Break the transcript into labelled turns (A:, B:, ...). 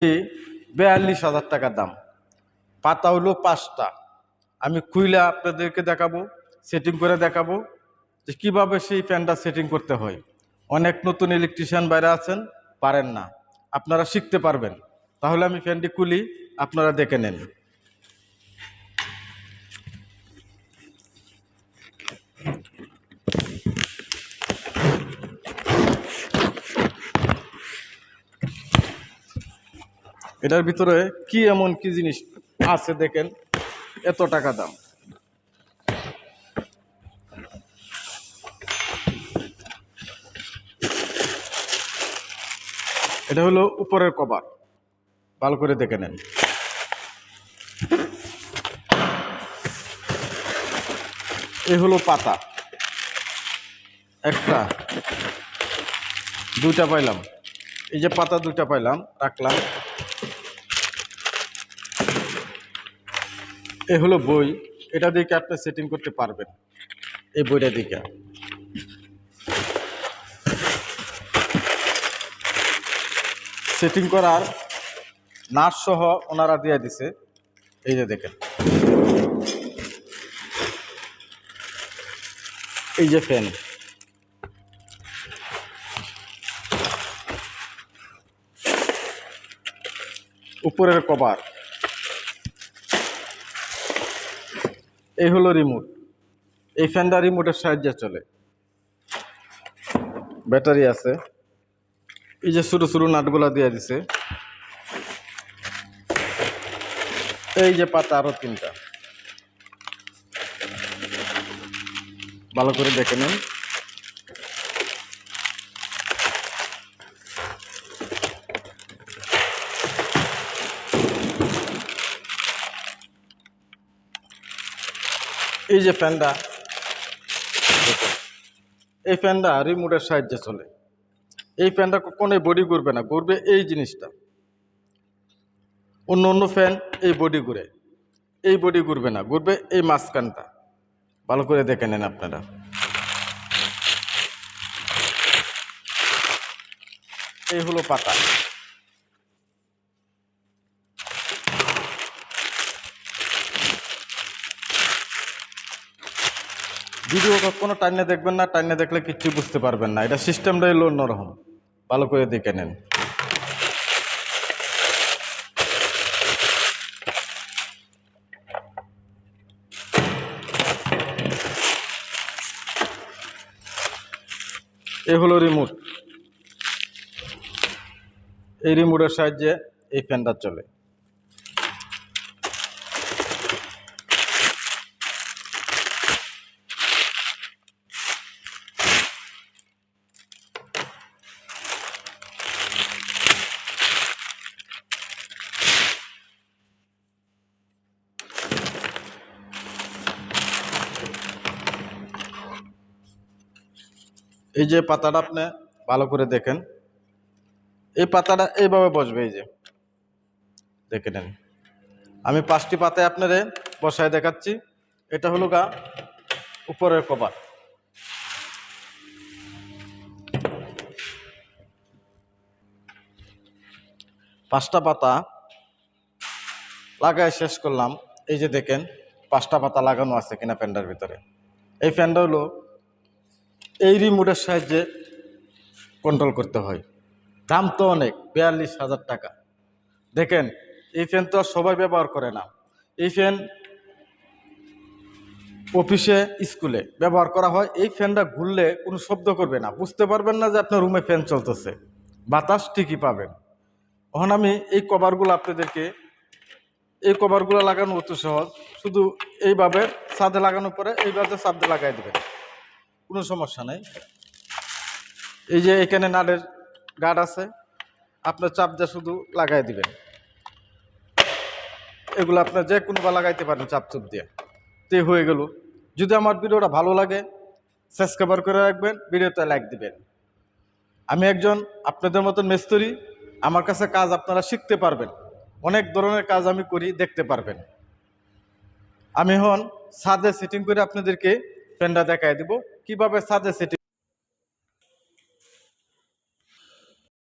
A: বিয়াল্লিশ হাজার টাকা দাম। পাতা হলো পাঁচটা। আমি খুইলে আপনাদেরকে দেখাবো সেটিং করে দেখাবো যে কীভাবে সেই ফ্যানটা সেটিং করতে হয়। অনেক নতুন ইলেকট্রিশিয়ান বাইরে আছেন, পারেন না। আপনারা শিখতে পারবেন। তাহলে আমি ফ্যানটি খুলি, আপনারা দেখে নেন। এটার ভিতরে কি এমন কি জিনিস আছে দেখেন? এত টাকা দাম। এটা হলো উপরের কভার। ভালো করে দেখে নেন। এই হলো পাতা। একটা। দুইটা পাইলাম। এই যে পাতা দুইটা পাইলাম, রাখলাম। এ হলো বই। এটা দেখে আপনি সেটিং করতে পারবেন। এই বইটা দেখে। সেটিং করার নার্স সহ ওনারা দিয়ে দিছে। এই যে দেখেন। এই যে ফ্যান উপরের কভার এই হলো রিমোট এই ফ্যানটা রিমোটের সাহায্যে চলে। ব্যাটারি আছে। এই যে ছোটো ছোটো নাটগুলা দিয়ে দিছে। এই যে পাতা আরও তিনটা। ভালো করে দেখে নিন। এই যে ফ্যানটা, এই ফ্যানটা রিমোটের সাহায্যে চলে। এই ফ্যানটা কখনোই বডি ঘুরবে না, ঘুরবে এই জিনিসটা। অন্য অন্য ফ্যান এই বডি ঘুরে। এই বডি ঘুরবে না, ঘুরবে এই মাঝখানটা। ভালো করে দেখে নেন আপনারা। এই হলো পাতা। ভিডিও কোনো টাইনে দেখবেন না, টাইনে দেখলে কিচ্ছু বুঝতে পারবেন না। এটা সিস্টেমটাই হলো অন্যরকম ভালো করে দেখে নেন। এ হলো রিমোট। এই রিমোটের সাহায্যে এই ফ্যানটা চলে। এই যে পাতাটা আপনি ভালো করে দেখেন, এই পাতাটা এইভাবে বসবে, এই যে। দেখে নেন। আমি পাঁচটি পাতায় আপনারে বসায় দেখাচ্ছি। এটা হলো গা উপরের কভার। পাঁচটা পাতা লাগায় শেষ করলাম। এই যে দেখেন, পাঁচটা পাতা লাগানো আছে কিনা ফ্যানটার ভিতরে। এই ফ্যানটা হলো এই রিমোটের সাহায্যে কন্ট্রোল করতে হয়। দাম তো অনেক, বিয়াল্লিশ হাজার টাকা। দেখেন, এই ফ্যান তো সবাই ব্যবহার করে না। এই ফ্যান অফিসে স্কুলে ব্যবহার করা হয়। এই ফ্যানটা ঘুরলে কোনো শব্দ করবে না। বুঝতে পারবেন না যে আপনার রুমে ফ্যান চলতেছে। বাতাস ঠিকই পাবেন। এখন আমি এই কভারগুলো আপনাদেরকে, এই কভারগুলো লাগানো অত সহজ। শুধু এইভাবে ছাদে লাগানোর পরে এইভাবে ছাদে লাগাই দেবেন। কোনো সমস্যা নেই। এই যে এখানে নাড়ের গার্ড আছে, আপনার চাপ দিয়ে শুধু লাগাই দিবেন। এগুলো আপনার যে কোনো বা লাগাইতে পারেন চাপ চুপ দিয়ে। তে হয়ে গেল। যদি আমার ভিডিওটা ভালো লাগে, সাবস্ক্রাইবার করে রাখবেন, ভিডিওতে লাইক দিবেন। আমি একজন আপনাদের মতন মেস্তরি, আমার কাছে কাজ আপনারা শিখতে পারবেন। অনেক ধরনের কাজ আমি করি, দেখতে পারবেন। আমি হন সাদে সিটিং করে আপনাদেরকে ফ্যানটা দেখাই দিব। কীভাবে ছাদে সেটিং